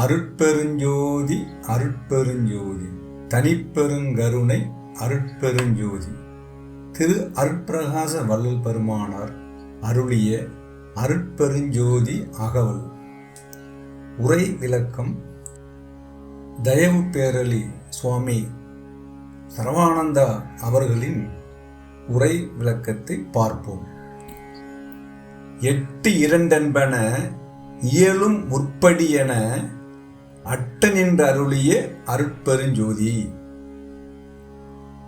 அருட்பெருஞ்சோதி அருட்பெருஞ்சோதி. தனிப்பெருங்கருணை அருட்பெருஞ்சோதி. திரு அருட்பிரகாச வள்ளல் பெருமானார் அருளிய அருட்பெருஞ்சோதி அகவல். உரை விளக்கம் தயவு பேரலி சுவாமி சரவானந்தா அவர்களின் உரை விளக்கத்தை பார்ப்போம். எட்டு இரண்டென்பன இயலும் முற்படியென அட்டன் நின்று அருளிய அருட்பெருஞ்சோதி.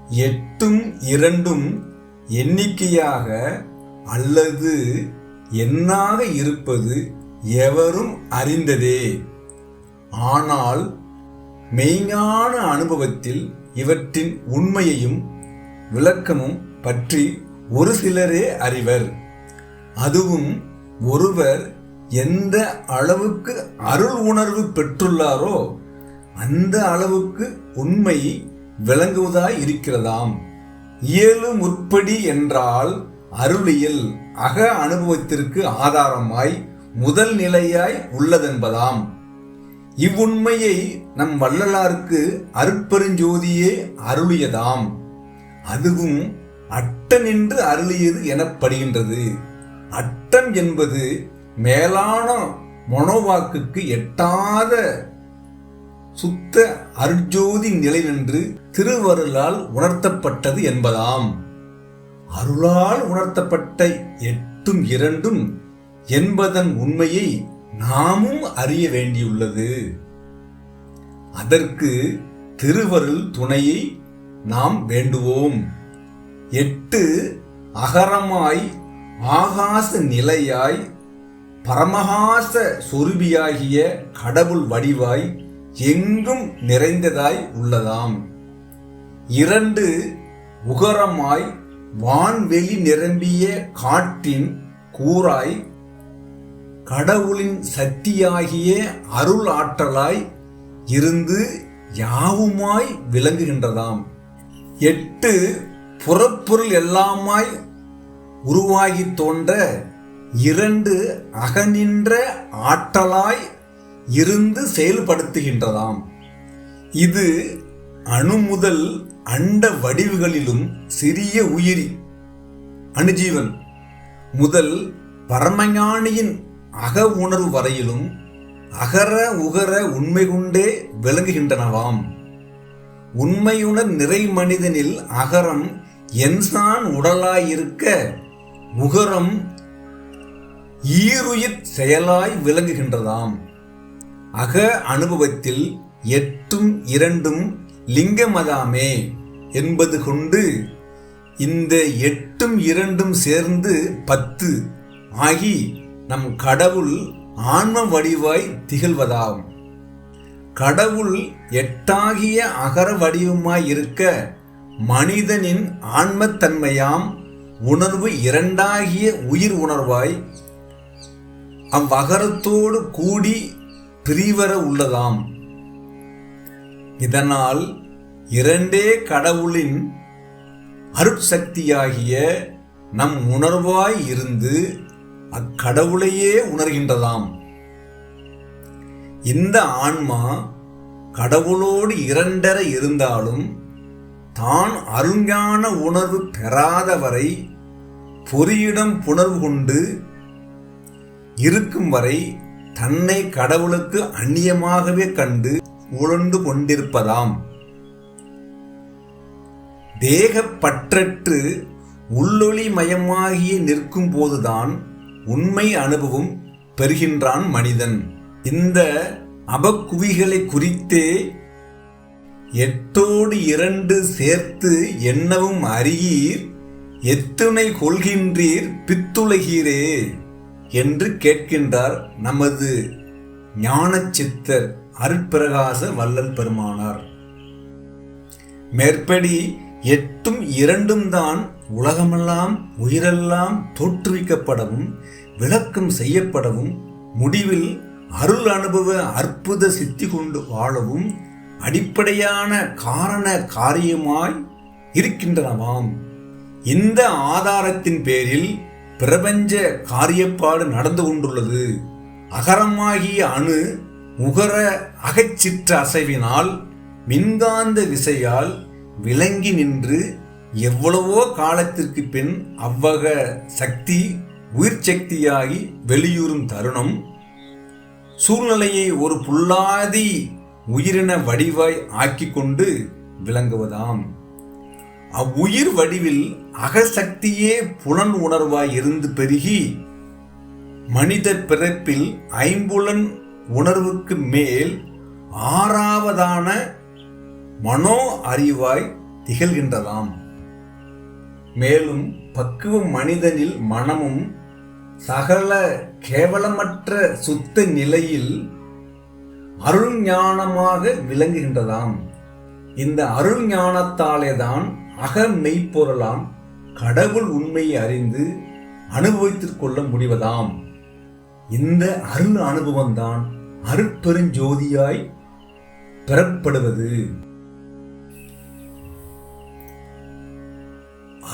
எட்டும் இரண்டும் எண்ணிக்கையாக அல்லது எண்ணாக இருப்பது எவரும் அறிந்ததே. ஆனால் மெய்ஞான அனுபவத்தில் இவற்றின் உண்மையையும் விளக்கமும் பற்றி ஒரு சிலரே அறிவர். அதுவும் ஒருவர் எந்த அளவுக்கு அருள் உணர்வு பெற்றுள்ளாரோ அந்த அளவுக்கு உண்மை விளங்குவதாய் இருக்கிறதாம். இயலு முற்படி என்றால் அருளியல் அக அனுபவத்திற்கு ஆதாரமாய் முதல் நிலையாய் உள்ளதென்பதாம். இவ்வுண்மையை நம் வள்ளலாருக்கு அருட்பெருஞ்சோதியே அருளியதாம். அதுவும் அட்டனின்று அருளியது எனப்படுகின்றது. அட்டம் என்பது மேலான மனோவாக்குக்கு எட்டாத சுத்த அருஜோதி நிலை நின்று திருவருளால் உணர்த்தப்பட்டது என்பதாம். அருளால் உணர்த்தப்பட்ட எட்டும் இரண்டும் என்பதன் உண்மையை நாமும் அறிய வேண்டியுள்ளது. அதற்கு திருவருள் துணையை நாம் வேண்டுவோம். எட்டு அகரமாய் ஆகாச நிலையாய் பரமஹாச சொருபியாகிய கடவுள் வடிவாய் எங்கும் நிறைந்ததாய் உள்ளதாம். இரண்டு உகரமாய் வான்வெளி நிரம்பிய காற்றின் கூறாய் கடவுளின் சக்தியாகிய அருள் ஆற்றலாய் இருந்து யாவுமாய் விளங்குகின்றதாம். எட்டு புறப்பொருள் எல்லாமாய் உருவாகி தோன்ற இரண்டு அகநின்ற ஆற்றலாய் இருந்து செயல்படுத்துகின்றதாம். இது அணு முதல் அண்ட வடிவுகளிலும் சிறிய உயிரி அணுஜீவன் முதல் பரமஞானியின் அக உணர்வு வரையிலும் அகர உகர உண்மை கொண்டே விளங்குகின்றனவாம். உண்மையுணர் நிறை மனிதனில் அகரம் என்சான் உடலாயிருக்க உகரம் ஈருயிர் செயலாய் விளங்குகின்றதாம். அக அனுபவத்தில் எட்டும் இரண்டும் லிங்கமதாமே என்பது கொண்டு இந்த எட்டும் இரண்டும் சேர்ந்து பத்து ஆகி நம் கடவுள் ஆன்ம வடிவாய் திகழ்வதாம். கடவுள் எட்டாகிய அகர வடிவமாய் இருக்க மனிதனின் ஆன்மத்தன்மையாம் உணர்வு இரண்டாகிய உயிர் உணர்வாய் அவ்வகரத்தோடு கூடி பிரிவர உள்ளதாம். இதனால் இரண்டே கடவுளின் அருட்சக்தியாகிய நம் உணர்வாய் இருந்து அக்கடவுளையே உணர்கின்றதாம். இந்த ஆன்மா கடவுளோடு இரண்டர இருந்தாலும் தான் அருஞான உணர்வு பெறாதவரை பொறியிடம் புணர்வு கொண்டு இருக்கும் வரை தன்னை கடவுளுக்கு அந்நியமாகவே கண்டு உழண்டு கொண்டிருப்பதாம். தேகப்பற்றற்று உள்ளொளி மயமாகி நிற்கும் போதுதான் உண்மை அனுபவம் பெறுகின்றான் மனிதன். இந்த அபக்குவிகளை குறித்தே எட்டோடு இரண்டு சேர்த்து என்னவும் அறியீர் எத்துணை கொள்கின்றீர் பித்துலகீரே. என்று கேட்கின்றார் நமது ஞான சித்தர் அருட்பிரகாச வள்ளல் பெருமானார். மேற்படி எட்டும் இரண்டும் தான் உலகமெல்லாம் உயிரெல்லாம் தோற்றுவிக்கப்படவும் விளக்கம் செய்யப்படவும் முடிவில் அருள் அனுபவ அற்புத சித்தி கொண்டு வாழவும் அடிப்படையான காரண காரியமாய் இருக்கின்றனவாம். இந்த ஆதாரத்தின் பேரில் பிரபஞ்ச காரியப்பாடு நடந்து கொண்டுள்ளது. அகரமாகிய அணு உகர அகச்சிற்ற அசைவினால் மின்காந்த விசையால் விளங்கி நின்று எவ்வளவோ காலத்திற்கு பின் அவ்வக சக்தி உயிர் சக்தியாகி வெளியூறும் தருணம். சூழ்நிலையை ஒரு புல்லாதி உயிரின வடிவாய் ஆக்கிக் கொண்டு விளங்குவதாம். அவ்வுயிர் வடிவில் அகசக்தியே புலன் உணர்வாய் இருந்து பெருகி மனித பிறப்பில் ஐம்புலன் உணர்வுக்கு மேல் ஆறாவதான மனோ அறிவாய் திகழ்கின்றதாம். மேலும் பக்குவ மனிதனில் மனமும் சகல கேவலமற்ற சுத்த நிலையில் அருள் ஞானமாக விளங்குகின்றதாம். இந்த அருள் ஞானத்தாலே தான் அகம் மெய்ப்பொருளாம் கடவுள் உண்மையை அறிந்து அனுபவித்துக் கொள்ள முடிவதாம். இந்த அருள் அனுபவம்தான் அருட்பெருஞ்சோதியாய் பெறப்படுவது.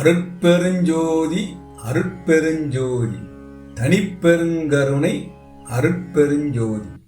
அருட்பெருஞ்சோதி அருட்பெருஞ்சோதி தனிப்பெருங்கருணை அருட்பெருஞ்சோதி.